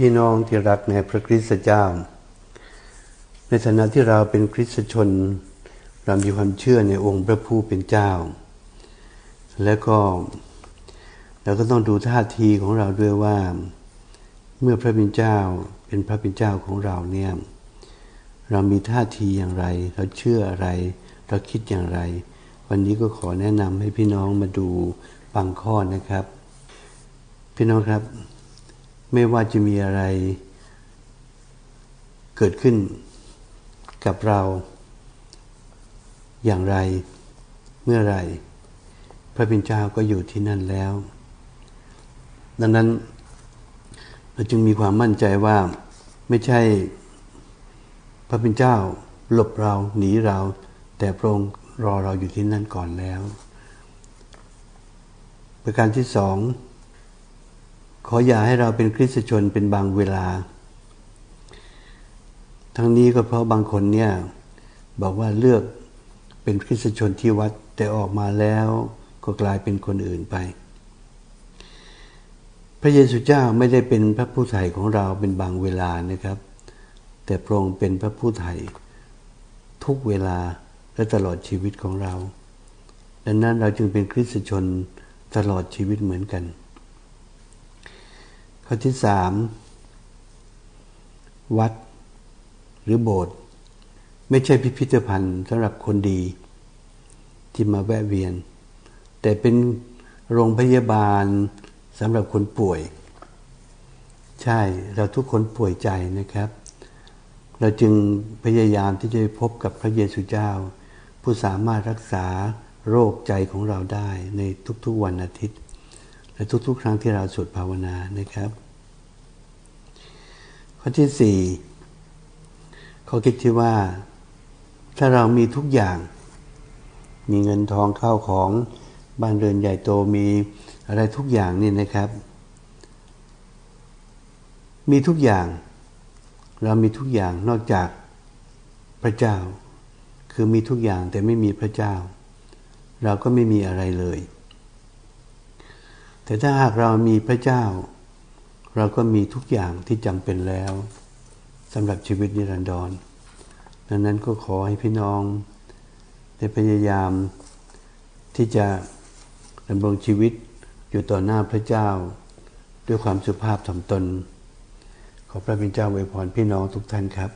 พี่น้องที่รักในพระคริสต์เจ้า ในฐานะที่เราเป็นคริสตชน เรามีความเชื่อในองค์พระผู้เป็นเจ้า และก็เราก็ต้องดูท่าทีของเราด้วยว่า เมื่อพระเป็นเจ้าเป็นพระเป็นเจ้าของเราเนี่ยเรามีท่าทีอย่างไร เราเชื่ออะไร เราคิดอย่างไร วันนี้ก็ขอแนะนำให้พี่น้องมาดูบางข้อนะครับ พี่น้องครับ ไม่ว่าจะมีอะไรเกิดขึ้นกับเรา อย่างไรเมื่อไรพระเป็นเจ้าก็อยู่ที่นั่นแล้ว ดังนั้นเราจึงมีความมั่นใจว่าไม่ใช่พระเป็นเจ้าหลบเราหนีเรา แต่พระองค์รอเราอยู่ที่นั่นก่อนแล้ว ประการที่สอง ขออย่าให้เราเป็นคริสตชนเป็นบางเวลา ทั้งนี้ก็เพราะบางคนเนี่ยบอกว่าเลือกเป็นคริสตชนที่วัดแต่ออกมาแล้วก็กลายเป็นคนอื่นไป พระเยซูเจ้าไม่ได้เป็นพระผู้ไถ่ของเราเป็นบางเวลานะครับ แต่พระองค์เป็นพระผู้ไถ่ทุกเวลาและตลอดชีวิตของเรา ดังนั้นเราจึงเป็นคริสตชนตลอดชีวิตเหมือนกัน ข้อที่สามวัดหรือโบสถ์ไม่ใช่พิพิธภัณฑ์สำหรับคนดีที่มาแวะเวียน แต่เป็นโรงพยาบาลสำหรับคนป่วย ใช่เราทุกคนป่วยใจนะครับ เราจึงพยายามที่จะพบกับพระเยซูเจ้า ผู้สามารถรักษาโรคใจของเราได้ในทุกๆวันอาทิตย์ และทุกๆ ครั้งที่เราสวดภาวนานะครับ ข้อที่สี่เขาคิดที่ว่า ถ้าเรามีทุกอย่าง มีเงินทองเข้าของบ้านเรือนใหญ่โตมีอะไรทุกอย่างนี่นะครับ มีทุกอย่าง เรามีทุกอย่างนอกจากพระเจ้า คือมีทุกอย่างแต่ไม่มีพระเจ้า เราก็ไม่มีอะไรเลย แต่ถ้าหากเรามีพระเจ้า เราก็มีทุกอย่างที่จำเป็นแล้วสำหรับชีวิตนิรันดร ดังนั้นก็ขอให้พี่น้อง ได้พยายามที่จะดำรงชีวิตอยู่ต่อหน้าพระเจ้า ด้วยความสุภาพถ่อมตน ขอพระบิณเจ้าอวยพรพี่น้องทุกท่านครับ